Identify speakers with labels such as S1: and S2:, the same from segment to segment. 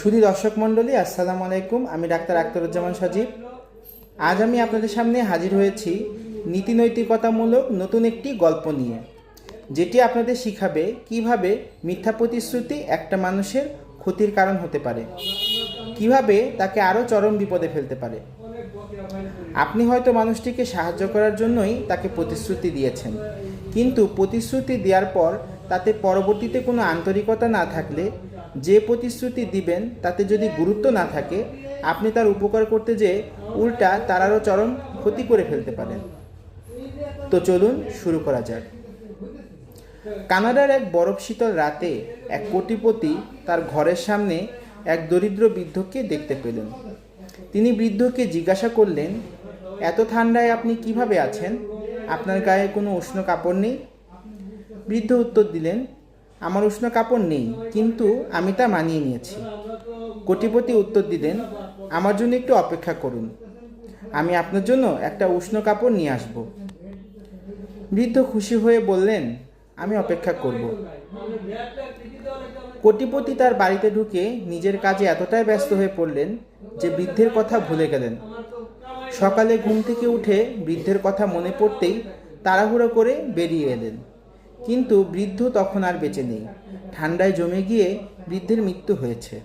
S1: শুধু দর্শক মণ্ডলী, আসসালামু আলাইকুম। আমি ডাক্তার আখতারুজ্জামান সজীব। আজ আমি আপনাদের সামনে হাজির হয়েছি নীতি নৈতিকতামূলক নতুন একটি গল্প নিয়ে, যেটি আপনাদের শিখাবে কীভাবে মিথ্যা প্রতিশ্রুতি একটা মানুষের ক্ষতির কারণ হতে পারে, কীভাবে তাকে আরও চরম বিপদে ফেলতে পারে। আপনি হয়তো মানুষটিকে সাহায্য করার জন্যই তাকে প্রতিশ্রুতি দিয়েছেন, কিন্তু প্রতিশ্রুতি দেওয়ার পর তাতে পরবর্তীতে কোনো আন্তরিকতা না থাকলে যে প্রতিশ্রুতি দিবেন তাতে যদি গুরুত্ব না থাকে, আপনি তার উপকার করতে যে উল্টা তার আরও চরম ক্ষতি করে ফেলতে পারেন। তো চলুন শুরু করা যাক। কানাডার এক বরফ শীতল রাতে এক কোটিপতি তার ঘরের সামনে এক দরিদ্র বৃদ্ধকে দেখতে পেলেন। তিনি বৃদ্ধকে জিজ্ঞাসা করলেন, এত ঠান্ডায় আপনি কীভাবে আছেন? আপনার গায়ে কোনো উষ্ণ কাপড় নেই? বৃদ্ধ উত্তর দিলেন, আমার উষ্ণ কাপড় নেই, কিন্তু আমি তা মানিয়ে নিয়েছি। কোটিপতি উত্তর দিলেন, আমার জন্য একটু অপেক্ষা করুন। আমি আপনার জন্য একটা উষ্ণ কাপড় নিয়ে আসব। বৃদ্ধ খুশি হয়ে বললেন, আমি অপেক্ষা করব। কোটিপতি তার বাড়িতে ঢুকে নিজের কাজে এতটাই ব্যস্ত হয়ে পড়লেন যে বৃদ্ধের কথা ভুলে গেলেন। সকালে ঘুম থেকে উঠে বৃদ্ধের কথা মনে পড়তেই তাড়াহুড়ো করে বেরিয়ে এলেন। কিন্তু বৃদ্ধ তখন আর বেঁচে নেই। ঠান্ডায় জমে গিয়ে বৃদ্ধের মৃত্যু হয়েছে।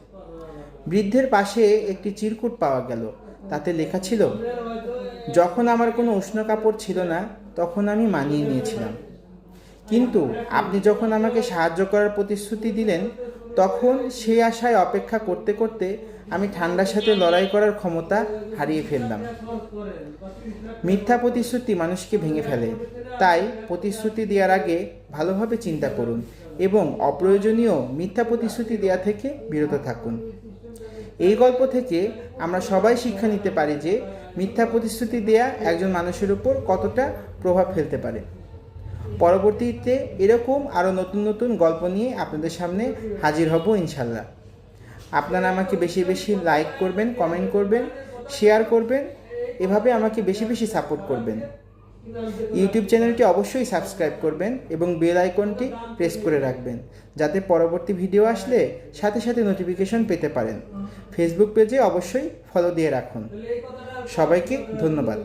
S1: বৃদ্ধের পাশে একটি চিরকুট পাওয়া গেল। তাতে লেখা ছিল, যখন আমার কোনো উষ্ণ কাপড় ছিল না, তখন আমি মানিয়ে নিয়েছিলাম। কিন্তু আপনি যখন আমাকে সাহায্য করার প্রতিশ্রুতি দিলেন তখন সেই আশায় অপেক্ষা করতে করতে আমি ঠান্ডার সাথে লড়াই করার ক্ষমতা হারিয়ে ফেললাম। মিথ্যা প্রতিশ্রুতি মানুষকে ভেঙে ফেলে। তাই প্রতিশ্রুতি দেওয়ার আগে ভালোভাবে চিন্তা করুন এবং অপ্রয়োজনীয় মিথ্যা প্রতিশ্রুতি দেওয়া থেকে বিরত থাকুন। এই গল্প থেকে আমরা সবাই শিক্ষা নিতে পারি যে মিথ্যা প্রতিশ্রুতি দেয়া একজন মানুষের উপর কতটা প্রভাব ফেলতে পারে। পরবর্তীতে এরকম আরও নতুন নতুন গল্প নিয়ে আপনাদের সামনে হাজির হব ইনশাল্লাহ। আপনারা আমাকে বেশি বেশি লাইক করবেন কমেন্ট করবেন শেয়ার করবেন, এভাবে আমাকে বেশি বেশি সাপোর্ট করবেন। ইউটিউব চ্যানেলটি অবশ্যই সাবস্ক্রাইব করবেন এবং বেল আইকনটি প্রেস করে রাখবেন, যাতে পরবর্তী ভিডিও আসলে সাথে সাথে নোটিফিকেশন পেতে পারেন। ফেসবুক পেজে অবশ্যই ফলো দিয়ে রাখুন। সবাইকে ধন্যবাদ।